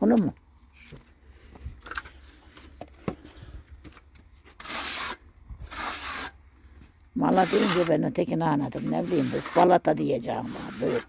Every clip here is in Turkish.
Onu mu? Mala deyince ben ötekini anladım. Ne bileyim biz balata diyeceğim bana böyle.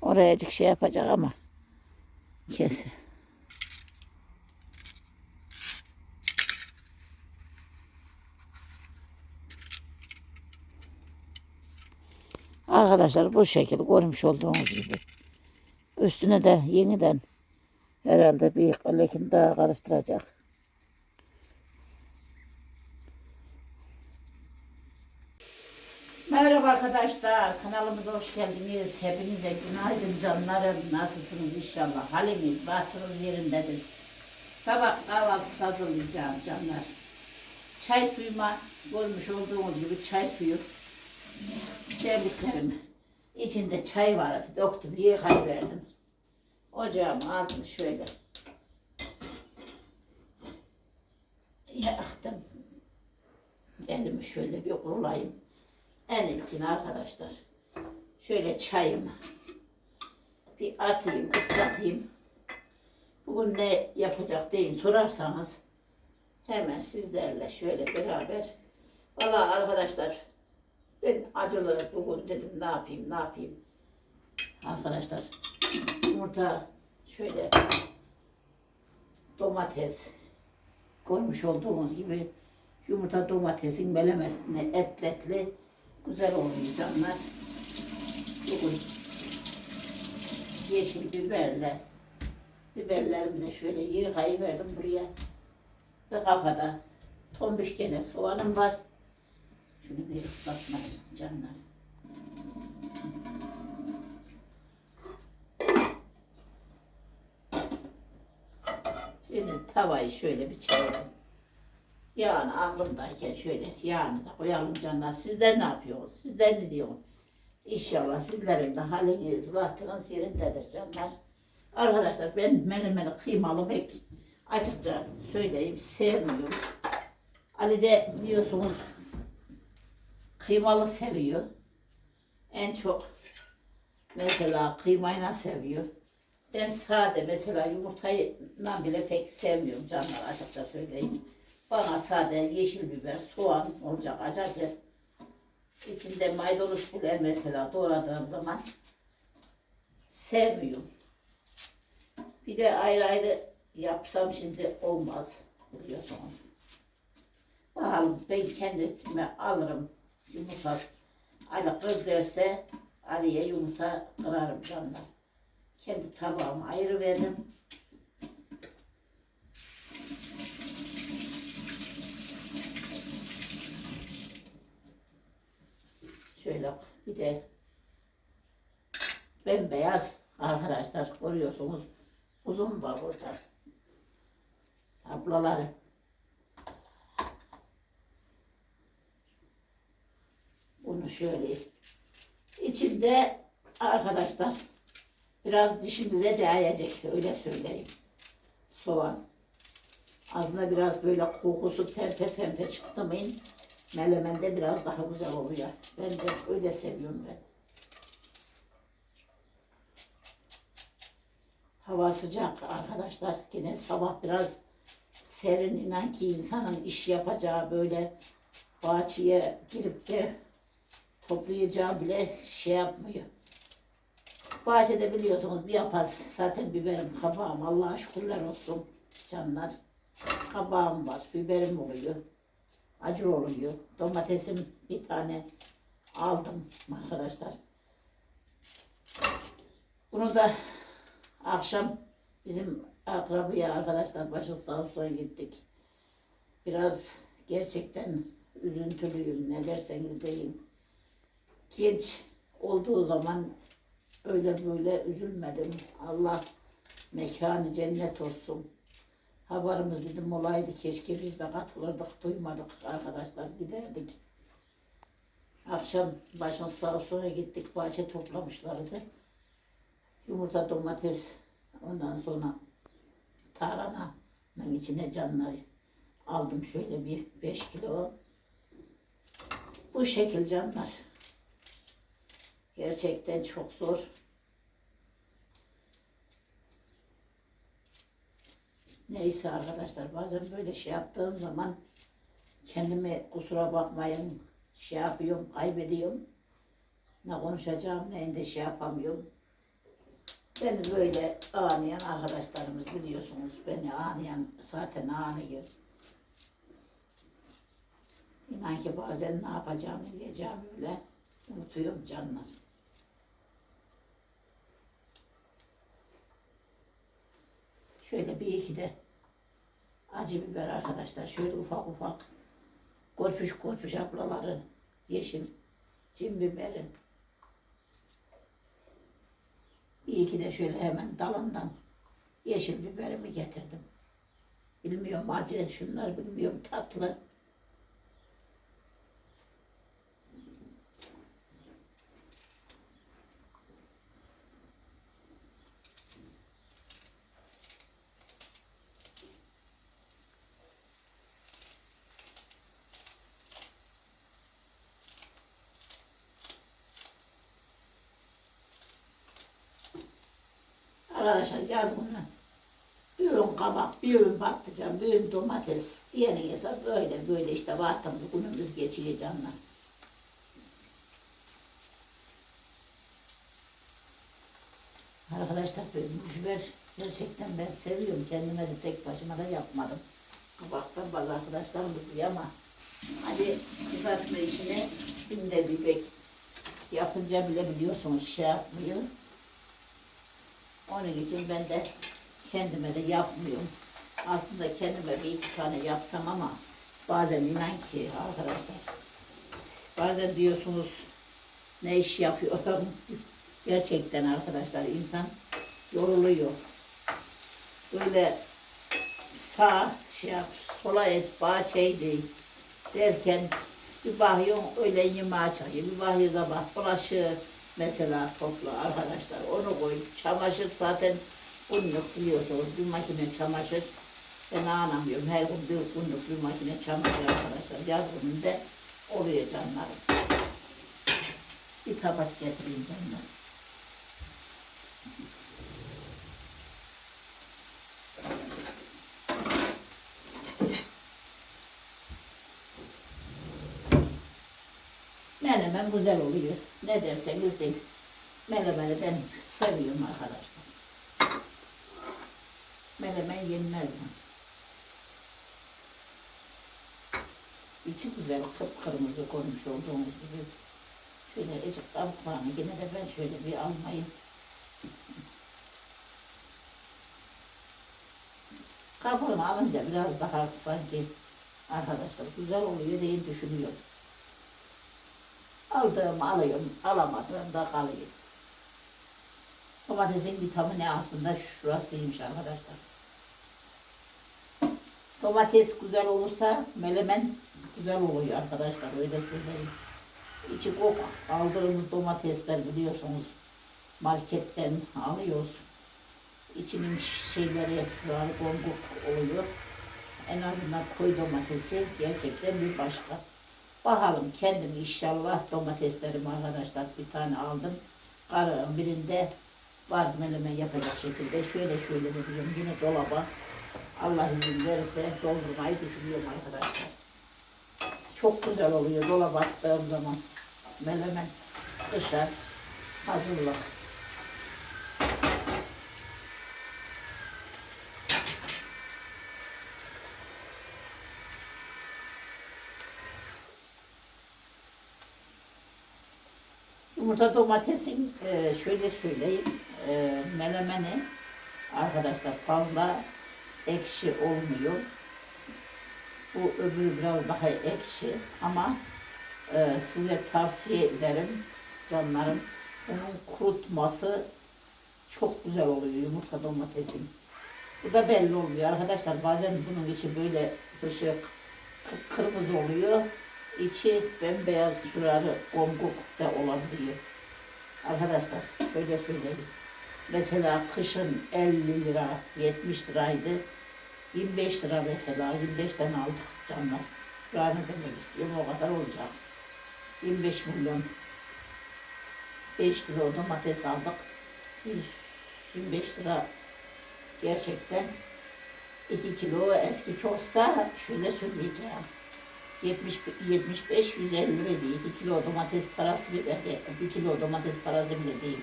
Orayacık şey yapacak ama kes. Arkadaşlar bu şekil görmüş olduğunuz gibi. Üstüne de yeniden herhalde bir lekin daha karıştıracak. Merhaba arkadaşlar, kanalımıza hoş geldiniz. Hepinize günaydın canlarım. Nasılsınız inşallah? Haliniz, bahtınız yerindedir. Sabah kahvaltısı hazırlayacağım canlar. Çay suyuma görmüş olduğunuz gibi çay suyu Çeviklerim. İçinde çay vardı. Döktüm, yıkayıverdim. Ocağımı aldım şöyle. Yaktım. Elimi şöyle bir kurulayım. En ilkini arkadaşlar. Şöyle çayımı bir atayım, ıslatayım. Bugün ne yapacak deyin sorarsanız hemen sizlerle şöyle beraber. Valla arkadaşlar ben acılı bugün dedim ne yapayım ne yapayım. Arkadaşlar yumurta şöyle domates koymuş olduğunuz gibi yumurta domatesin melemesine etletli güzel oluyor canlar. Bugün yeşil biberle biberlerimi de şöyle yıkayıverdim buraya ve kafada tombiş gene soğanım var. Şunu bir ıslatmayın canlar. Şimdi tavayı şöyle bir çevirelim. Yağını aklımdayken şöyle yağını da koyalım canlar. Sizler ne yapıyorsunuz? Sizler ne diyorsunuz? İnşallah sizlerin de haliniz, vaktiniz yerindedir canlar. Arkadaşlar ben menemeni kıymalı pek açıkça söyleyeyim sevmiyorum. Ali de biliyorsunuz kıymalı seviyor. En çok mesela kıymayla seviyor. Ben sade mesela yumurtayla bile pek sevmiyorum canlar açıkça söyleyeyim. Bana sade yeşil biber, soğan olacak acacı. İçinde maydanoz bile mesela doğradığım zaman sevmiyorum. Bir de ayrı ayrı yapsam şimdi olmaz biliyorsunuz. Bakalım ben kendime alırım yumurta. Ali kız derse Ali'ye yumurta kırarım canlar. Kendi tabağıma ayrı veririm. Şöyle bir de bembeyaz arkadaşlar görüyorsunuz. Uzun var burada. Ablaları. Bunu şöyle içinde arkadaşlar biraz dişimize değecek öyle söyleyeyim. Soğan. Aslında biraz böyle kokusu pembe pembe çıktı mı melemende biraz daha güzel oluyor. Ben de öyle seviyorum ben. Hava sıcak arkadaşlar. Yine sabah biraz serin inan ki insanın iş yapacağı böyle bahçeye girip de toplayacağı bile şey yapmıyor. Bahçede biliyorsunuz bir yapaz zaten biberim kabağım Allah'a şükürler olsun canlar. Kabağım var, biberim oluyor. Acı oluyor. Domatesim bir tane aldım arkadaşlar. Bunu da akşam bizim akrabaya arkadaşlar başı sağ olsun gittik. Biraz gerçekten üzüntülüyüm ne derseniz deyin genç olduğu zaman öyle böyle üzülmedim. Allah mekanı cennet olsun. Haberimiz dedim olaydı keşke biz de katılırdık duymadık arkadaşlar giderdik. Akşam başın sağ olsun gittik bahçe toplamışlardı. Yumurta domates Ondan sonra tarhananın içine canları aldım şöyle bir 5 kilo. Bu şekil canlar. Gerçekten çok zor. Neyse arkadaşlar bazen böyle şey yaptığım zaman kendime kusura bakmayın şey yapıyorum, kaybediyorum. Ne konuşacağım ne de şey yapamıyorum. Beni böyle ağlayan arkadaşlarımız biliyorsunuz. Beni ağlayan zaten ağlıyor. İnan ki bazen ne yapacağımı diyeceğim öyle unutuyorum canlar. Şöyle bir iki de acı biber arkadaşlar. Şöyle ufak ufak korpuş korpuş ablaları yeşil cin biberi. Bir iki de şöyle hemen dalından yeşil biberimi getirdim. Bilmiyorum acı şunlar bilmiyorum tatlı. Arkadaşlar yaz günü bir ön kabak, bir ön patlıcan, bir ön domates yeniyorsa böyle böyle işte vaktimiz günümüz geçiyor canlar. Arkadaşlar böyle mücver gerçekten ben seviyorum. Kendime de tek başıma da yapmadım. Kabaktan bazı arkadaşlarım biliyor ama hadi kızartma işine binde bir bek yapınca bile biliyorsunuz şey yapmıyor. Onun için ben de kendime de yapmıyorum. Aslında kendime bir iki tane yapsam ama bazen inan ki arkadaşlar bazen diyorsunuz ne iş yapıyorum. Gerçekten arkadaşlar insan yoruluyor. Böyle sağ şey yap, sola et, bahçeydi derken bir bakıyorsun öyle yemeğe çayı, bir bakıyor sabah bulaşığı mesela topla arkadaşlar onu koy. Çamaşır zaten günlük biliyorsunuz bir makine çamaşır. Ben anlamıyorum her gün bir günlük bir makine çamaşır arkadaşlar. Yaz gününde oluyor canlarım. Bir tabak getireyim canlar. Menemen güzel oluyor. Ne derseniz deyin. Menemeni ben seviyorum arkadaşlar. Menemen yenmez mi? İçi güzel, kıpkırmızı koymuş olduğumuz gibi. Şöyle ecik tavuklarını yine de ben şöyle bir almayayım. Kabuğunu alınca biraz daha sanki arkadaşlar güzel oluyor diye düşünüyorum. Aldığımı alıyorum, alamadığım da kalıyor. Domatesin vitamini aslında şurasıymış arkadaşlar. Domates güzel olursa melemen güzel oluyor arkadaşlar öyle söyleyeyim. İçi kok aldığımız domatesler biliyorsunuz marketten alıyoruz. İçinin şeyleri şurada gonguk oluyor. En azından koy domatesi gerçekten bir başka. Bakalım kendim inşallah domateslerim arkadaşlar bir tane aldım. Karığın birinde var meleme yapacak şekilde şöyle şöyle de yine dolaba Allah izin verirse doldurmayı düşünüyorum arkadaşlar. Çok güzel oluyor dolaba attığım zaman. Melemen dışarı hazırlık. Yumurta domatesin e, şöyle söyleyeyim e, melemeni arkadaşlar fazla ekşi olmuyor. Bu öbürü biraz daha ekşi ama e, size tavsiye ederim canlarım. Bunun kurutması çok güzel oluyor yumurta domatesin. Bu da belli oluyor arkadaşlar. Bazen bunun içi böyle dışı kırmızı oluyor. İçi bembeyaz şuraları gomguk da olabiliyor. Arkadaşlar şöyle söyleyeyim. Mesela kışın 50 lira, 70 liraydı. 25 lira mesela, 25'ten aldık canlar. Yani demek istiyorum o kadar olacak. 25 milyon 5 kilo domates aldık. 125 lira gerçekten 2 kilo eski olsa şöyle söyleyeceğim. 70, 75 150 lira değil. 2 kilo domates parası bile değil. 1 kilo domates parası bile değil.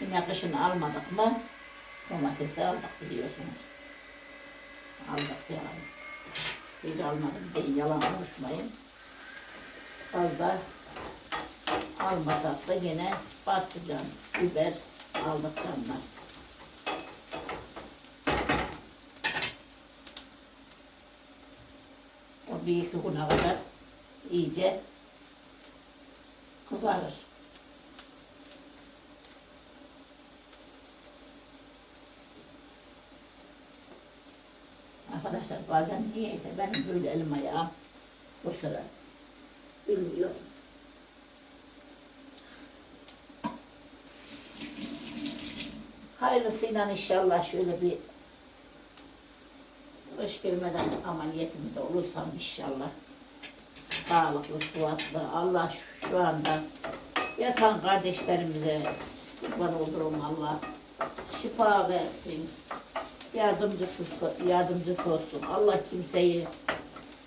Yine kışın almadık mı domatesi aldık biliyorsunuz. Aldık yani. Hiç almadım değil yalan konuşmayın. Fazla almasak da yine patlıcan, biber aldık canlar. O bir iki güne kadar iyice kızarır. Arkadaşlar bazen niyeyse benim böyle elim ayağım bu sıra bilmiyorum. Hayırlısıyla inşallah şöyle bir kış gelmeden ameliyatımda olursam inşallah sağlıklı, sıhhatlı. Allah şu, şu anda yatan kardeşlerimize kurban olurum Allah. Şifa versin. Yardımcısı, yardımcısı olsun. Allah kimseyi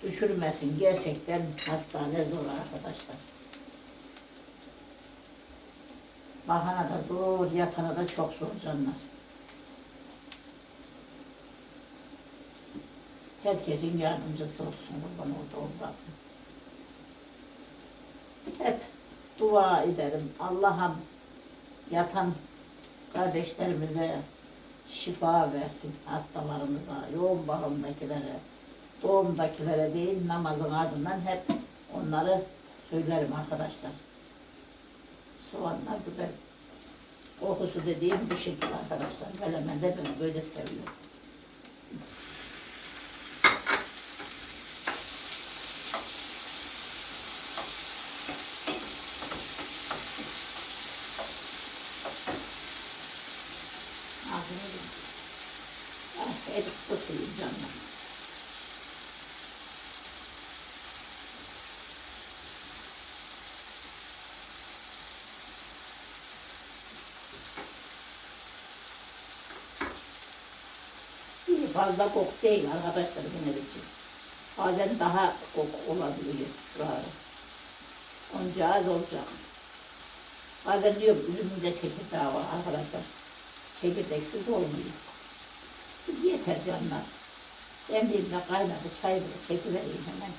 düşürmesin. Gerçekten hastane zor arkadaşlar. Bakana da zor, yatana da çok zor canlar. Herkesin yardımcısı olsun kurban oldu ondan. Hep dua ederim. Allah'ım yatan kardeşlerimize şifa versin hastalarımıza, yoğun bakımdakilere, doğumdakilere değil namazın ardından hep onları söylerim arkadaşlar. Soğanlar güzel. Kokusu dediğim bu şekilde arkadaşlar. Melemen de ben böyle seviyorum. Kısayım canım. İyi, Fazla kok değil arkadaşlar benim için. Bazen daha kok olabiliyor şurada. Onca az olacak. Bazen diyor üzümünde çekirdeği var arkadaşlar. Çekirdeksiz olmuyor. Yeter canlar. Demliğimde kaynadı çay bile çekivereyim hemen.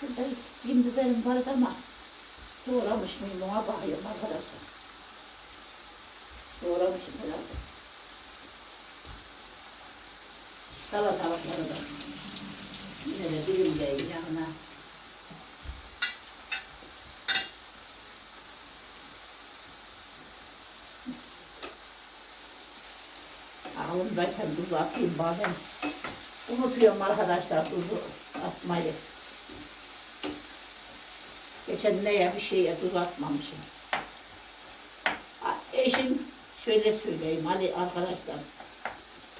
Şurada şimdi benim vardı ama doğramış mıyım ona bakıyorum arkadaşlar. Doğramışım herhalde. Salatalıkları da yine de dilimleyeyim yanına. Aklımdayken tuz atayım bazen. Unutuyorum arkadaşlar tuzu atmayı. Geçen neye bir şeye tuz atmamışım. Eşim şöyle söyleyeyim Ali arkadaşlar.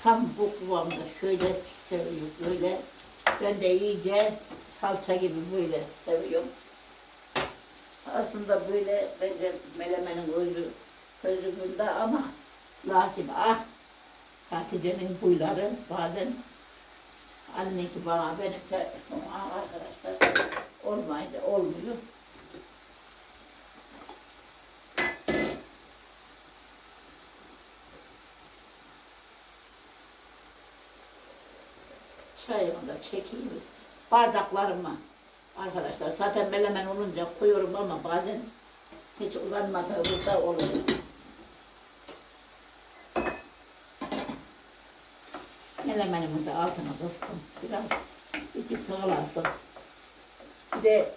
Tam bu kıvamda şöyle seviyor böyle. Ben de iyice salça gibi böyle seviyorum. Aslında böyle bence melemenin özü közümünde ama lakin ah Hatice'nin huyları bazen anneki bana benim ah, arkadaşlar olmaydı olmuyor. Çayımı da çekeyim. Bardaklarımı arkadaşlar zaten melemen olunca koyuyorum ama bazen hiç uzanmadığımızda oluyor. Melemenimin de altına kıstım. Biraz iki tığlasın. Bir de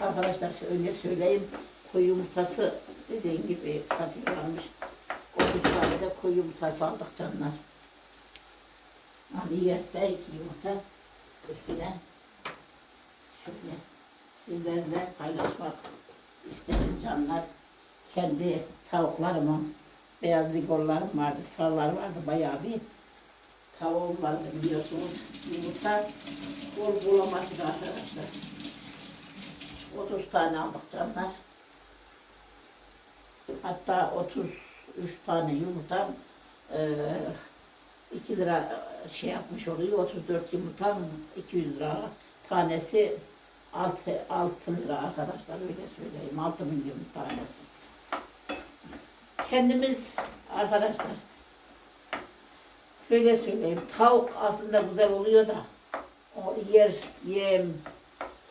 arkadaşlar şöyle söyleyeyim. Koyu yumurtası dediğim gibi satıyorlarmış. Onu Bir tane de koyu yumurtası aldık canlar. Hani yerse iki yumurta üstüne şöyle sizlerle paylaşmak istedim canlar. Kendi tavuklarımın beyaz bigorlarım vardı, sarılar vardı bayağı bir. Tavuğum vardı biliyorsunuz. Yumurta bol bulamadı arkadaşlar. 30 tane aldık canlar. Hatta 33 tane yumurtam eee 2 lira şey yapmış oluyor. 34 yumurtam 200 lira. Tanesi 6, 6 lira arkadaşlar öyle söyleyeyim. 6 milyon tanesi. Kendimiz arkadaşlar şöyle söyleyeyim. Tavuk aslında güzel oluyor da o yer, yem,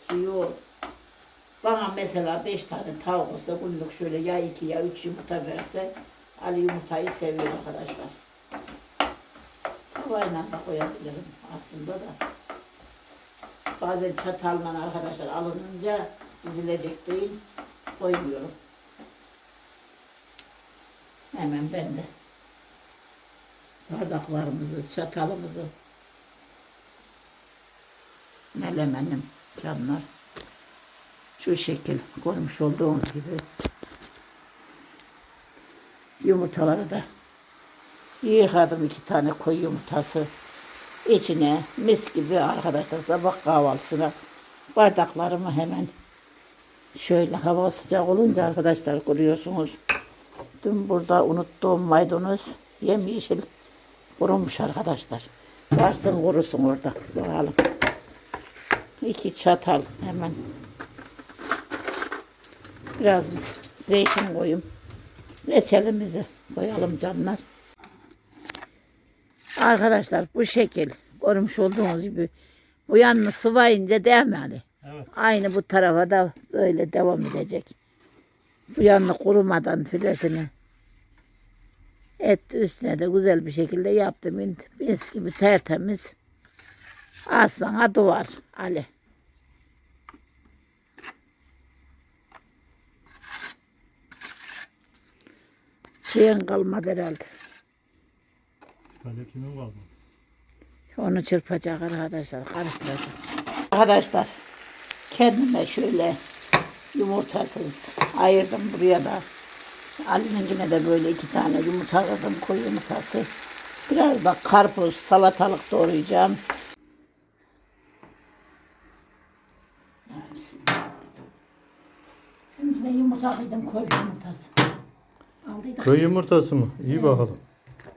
suyu bana mesela beş tane tavuk olsa günlük şöyle ya iki ya üç yumurta verse Ali yumurtayı seviyor arkadaşlar. Tavayla da koyabilirim aslında da. Bazen çatalla arkadaşlar alınınca dizilecek değil koymuyorum. Hemen ben de bardaklarımızı, çatalımızı melemenim canlar. Şu şekil koymuş olduğunuz gibi yumurtaları da yıkadım iki tane koyu yumurtası. İçine mis gibi arkadaşlar sabah kahvaltısına bardaklarımı hemen şöyle hava sıcak olunca arkadaşlar görüyorsunuz dün burada unuttuğum maydanoz yemyeşil kurumuş arkadaşlar. Varsın kurusun orada bakalım. İki çatal hemen. Biraz zeytin koyayım. Reçelimizi koyalım canlar. Arkadaşlar bu şekil görmüş olduğunuz gibi bu yanını sıvayınca değil mi Ali? Evet. Aynı bu tarafa da böyle devam edecek. Bu yanını kurumadan filesini et üstüne de güzel bir şekilde yaptım. Mis gibi tertemiz. Aslana duvar Ali. Şeyin kalmadı herhalde. Kale kimin kaldı? Onu çırpacak arkadaşlar, karıştıracak. Arkadaşlar, kendime şöyle yumurtasız ayırdım buraya da. Ali'nin yine de böyle iki tane yumurta aldım, koyu yumurtası. Biraz da karpuz, salatalık doğrayacağım. Sen yine yumurta kıydım, koyu yumurtası. Aldıydık. Köy yumurtası mı? İyi bakalım.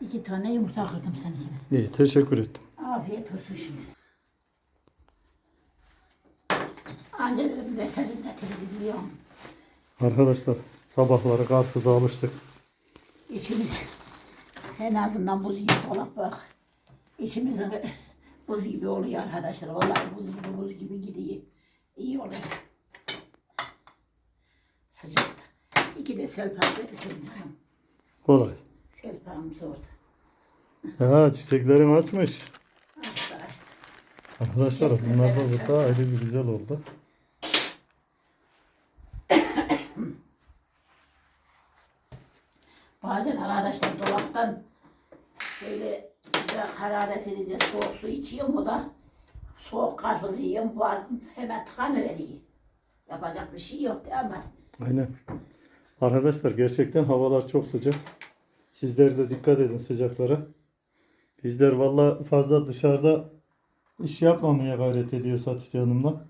İki tane yumurta kırdım seninkine. İyi teşekkür ettim. Afiyet olsun şimdi. Anca dedim de senin de tezi biliyorum. Arkadaşlar sabahları karpuza alıştık. İçimiz en azından buz gibi dolap bak. İçimizin buz gibi oluyor arkadaşlar. Vallahi buz gibi buz gibi gidiyor. İyi oluyor. Sıcakta. İki de selpa verirsin canım. Kolay. Selpamız orada. Ya çiçeklerin açmış. Açtı açtı. Arkadaşlar bunlar da burada ayrı bir güzel oldu. Bazen arkadaşlar dolaptan böyle sıcak hararet edince soğuk su içiyorum o da soğuk karpuz yiyorum boğazım hemen tıkanıveriyor. Yapacak bir şey yok değil mi? Aynen. Arkadaşlar gerçekten havalar çok sıcak. Sizler de dikkat edin sıcaklara. Bizler valla fazla dışarıda iş yapmamaya gayret ediyoruz Hatice Hanım'la.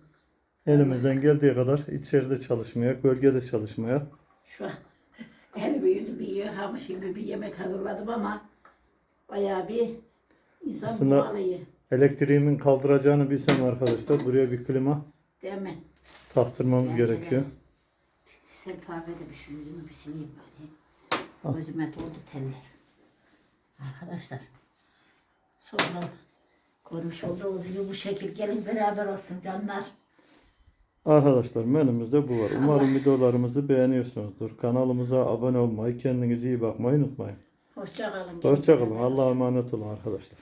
Elimizden geldiği kadar içeride çalışmaya, gölgede çalışmaya. Şu an elimi yüzümü yıkamışım bir yemek hazırladım ama bayağı bir insan Aslında-. Elektriğimin kaldıracağını bilsem arkadaşlar buraya bir klima Değil mi? taktırmamız Bence de. gerekiyor. Sen kahvede bir şu yüzümü bir sileyim bari. Gözüme doldu teller. Arkadaşlar. Sonra görmüş olduğunuz gibi bu şekil gelin beraber olsun canlar. Arkadaşlar menümüzde bu var. Umarım videolarımızı beğeniyorsunuzdur. Kanalımıza abone olmayı, kendinize iyi bakmayı unutmayın. Hoşça kalın. Hoşçakalın. Allah'a emanet olun arkadaşlar.